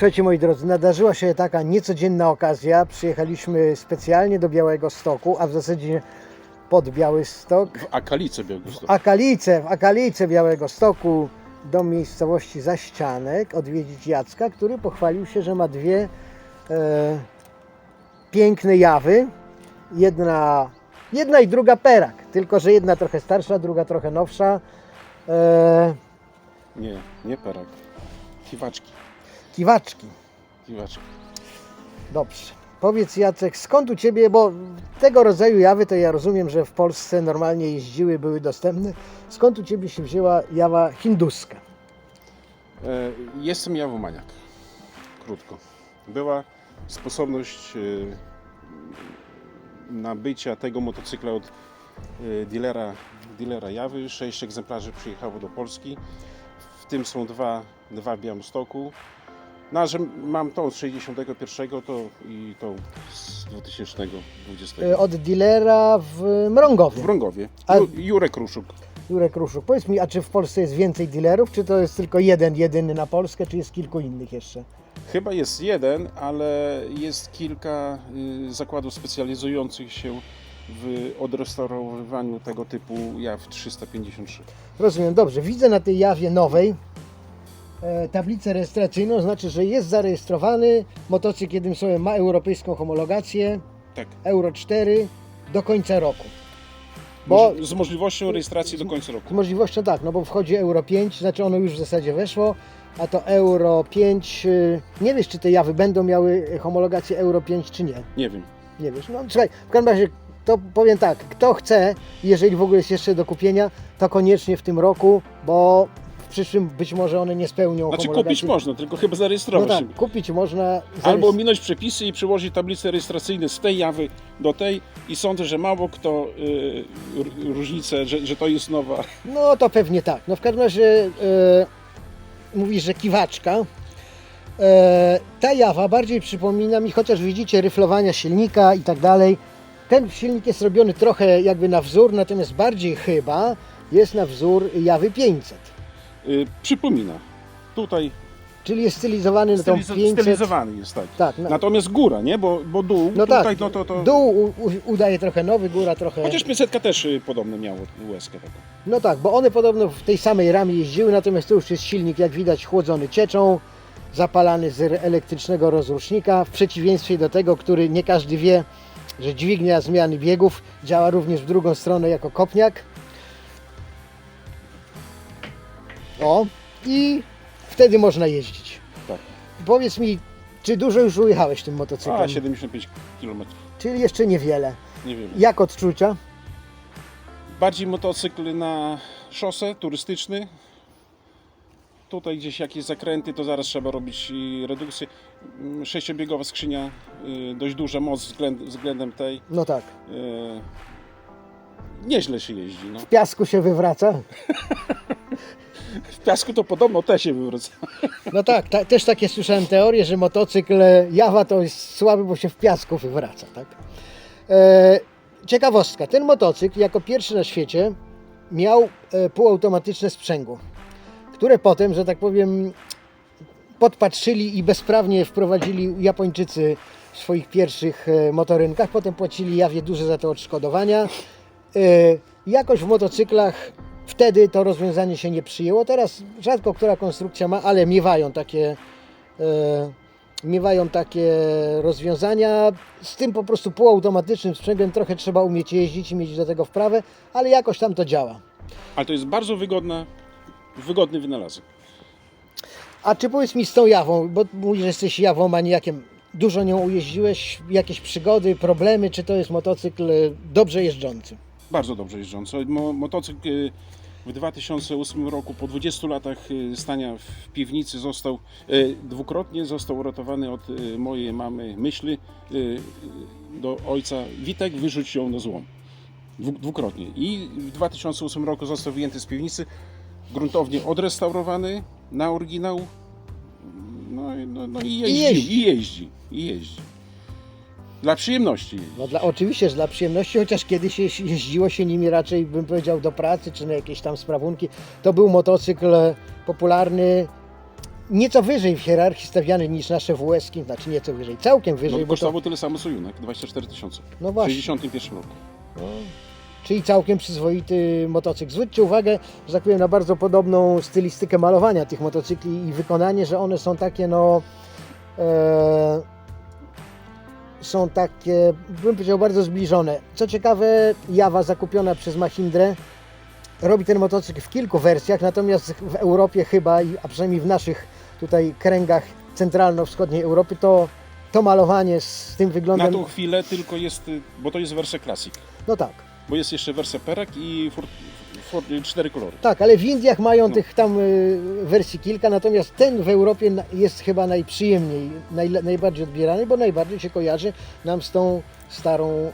Słuchajcie moi drodzy, nadarzyła się taka niecodzienna okazja. Przyjechaliśmy specjalnie do Białego Stoku, a w zasadzie pod Biały Stok, W Akalice Białegostoku. w Akalice, w Akalice Białego Stoku, do miejscowości Zaścianek, odwiedzić Jacka, który pochwalił się, że ma dwie e, piękne jawy. Jedna, jedna i druga perak, tylko że jedna trochę starsza, druga trochę nowsza. E, Nie, nie perak. Kiwaczki. Kiwaczki. Kiwaczki. Dobrze. Powiedz Jacek, skąd u Ciebie, bo tego rodzaju jawy to ja rozumiem, że w Polsce normalnie jeździły, były dostępne. Skąd u Ciebie się wzięła jawa hinduska? E, jestem jawomaniak. Krótko. Była sposobność e, nabycia tego motocykla od e, dealera, dealera Jawy. Sześć egzemplarzy przyjechało do Polski. W tym są dwa, dwa w Białymstoku. No, że mam tą z 61 to i tą z 2020. E, Od dealera w Mrągowie, W Wrągowie. A- Ju, Jurek Ruszuk. Jurek Ruszuk. Powiedz mi, a czy w Polsce jest więcej dealerów, czy to jest tylko jeden, jedyny na Polskę, czy jest kilku innych jeszcze? Chyba jest jeden, ale jest kilka y, zakładów specjalizujących się w odrestaurowywaniu tego typu jaw 353. Rozumiem, dobrze. Widzę na tej jawie nowej tablicę rejestracyjną, znaczy, że jest zarejestrowany motocykl jednym słowem ma europejską homologację, Tak. Euro 4 do końca roku. Bo z możliwością rejestracji do końca roku. z możliwością tak, no bo wchodzi Euro 5, znaczy ono już w zasadzie weszło, a to Euro 5, y, nie wiesz czy te jawy będą miały homologację Euro 5 czy nie. Nie wiem. Nie wiesz, no słuchaj, w każdym razie to powiem tak, kto chce, jeżeli w ogóle jest jeszcze do kupienia, to koniecznie w tym roku, bo przyszłym być może one nie spełnią Znaczy homologacji. kupić można, tylko chyba No zarejestrować tak, się. kupić można. Albo zarejes- minąć przepisy i przyłożyć tablice rejestracyjne z tej jawy do tej i sądzę, że mało kto y, r- różnicę, że, że to jest nowa. No to pewnie tak. No w każdym razie e, mówisz, że kiwaczka. E, ta jawa bardziej przypomina mi, chociaż widzicie ryflowania silnika i tak dalej. Ten silnik jest robiony trochę jakby na wzór, natomiast bardziej chyba jest na wzór jawy 500. Y, przypomina. Tutaj Czyli jest stylizowany na tą stylizo- 500. stylizowany jest tak. Tak, no, Natomiast góra, nie? Bo, bo dół no tutaj, tak. no to, to... Dół u, u, udaje trochę nowy, góra trochę. Chociaż 500 też y, podobno miało łezkę taką. No tak, bo one podobno w tej samej ramie jeździły, natomiast to już jest silnik, jak widać, chłodzony cieczą, zapalany z elektrycznego rozrusznika, w przeciwieństwie do tego, który nie każdy wie, że dźwignia zmiany biegów działa również w drugą stronę jako kopniak. O, i wtedy można jeździć. Tak. Powiedz mi, czy dużo już ujechałeś tym motocyklem? A, 75 km. Czyli jeszcze niewiele. Nie wiem. Jak odczucia? Bardziej motocykl na szosę, turystyczny. Tutaj gdzieś jakieś zakręty, to zaraz trzeba robić i redukcję. Mm, Sześciobiegowa skrzynia, y, dość duża moc względ, względem tej. No tak. y, Nieźle się jeździ. No. W piasku się wywraca. W piasku to podobno też się wywraca. No tak, ta, też takie słyszałem teorię, że motocykl e, Jawa to jest słaby, bo się w piasku wywraca, tak? E, ciekawostka, ten motocykl jako pierwszy na świecie miał e, półautomatyczne sprzęgło, które potem, że tak powiem, podpatrzyli i bezprawnie wprowadzili Japończycy w swoich pierwszych e, motorynkach. Potem płacili Jawie duże za to odszkodowania. E, Jakoś w motocyklach wtedy to rozwiązanie się nie przyjęło. Teraz rzadko która konstrukcja ma, ale miewają takie, e, miewają takie rozwiązania. Z tym po prostu półautomatycznym sprzęgłem trochę trzeba umieć jeździć i mieć do tego wprawę, ale jakoś tam to działa. Ale to jest bardzo wygodna, wygodny wynalazek. A czy powiedz mi z tą jawą, bo mówisz, że jesteś jawą maniakiem, dużo nią ujeździłeś, jakieś przygody, problemy, czy to jest motocykl e, dobrze jeżdżący? Bardzo dobrze jeżdżący. Mo, motocykl y, w 2008 roku, po 20 latach y, stania w piwnicy, został y, dwukrotnie został uratowany od y, mojej mamy myśli do ojca. Witek wyrzucił ją na złom. Dwu, dwukrotnie. I w 2008 roku został wyjęty z piwnicy, gruntownie odrestaurowany na oryginał. No, i- no, no i jeździ, jeździ. i jeździ, i jeździ. Dla przyjemności. No dla, oczywiście, że dla przyjemności, chociaż kiedyś jeź- jeździło się nimi raczej, bym powiedział, do pracy, czy na jakieś tam sprawunki. To był motocykl e, popularny nieco wyżej w hierarchii stawiany niż nasze WS, znaczy nieco wyżej, całkiem No, wyżej, bo to, kosztowało tyle samo co Junek, 24 tysiące. no W właśnie, 61 roku. no, czyli całkiem przyzwoity motocykl. Zwróćcie uwagę, że tak powiem, na bardzo podobną stylistykę malowania tych motocykli i wykonanie, że one są takie, no, e, są takie, bym powiedział, bardzo zbliżone. Co ciekawe, Jawa zakupiona przez Mahindrę robi ten motocykl w kilku wersjach, natomiast w Europie chyba, a przynajmniej w naszych tutaj kręgach centralno-wschodniej Europy, to, to malowanie z tym Na wyglądem, tą chwilę tylko jest, bo to jest wersja Classic, no tak. bo jest jeszcze wersja Perak i Cztery kolory. Tak, ale w Indiach mają No. tych tam y, wersji kilka, natomiast ten w Europie na- jest chyba najprzyjemniej, najle- najbardziej odbierany, bo najbardziej się kojarzy nam z tą starą y,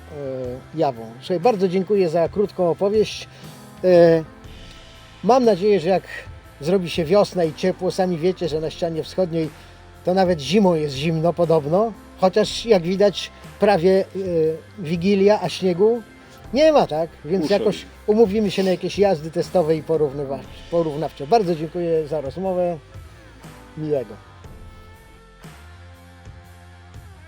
jawą. Słuchaj, bardzo dziękuję za krótką opowieść. Y, mam nadzieję, że jak zrobi się wiosna i ciepło, sami wiecie, że na ścianie wschodniej to nawet zimą jest zimno podobno, chociaż jak widać prawie y, Wigilia, a śniegu nie ma, tak? Więc Muszę. jakoś umówimy się na jakieś jazdy testowe i porównywa- porównawcze. Bardzo dziękuję za rozmowę. Miłego.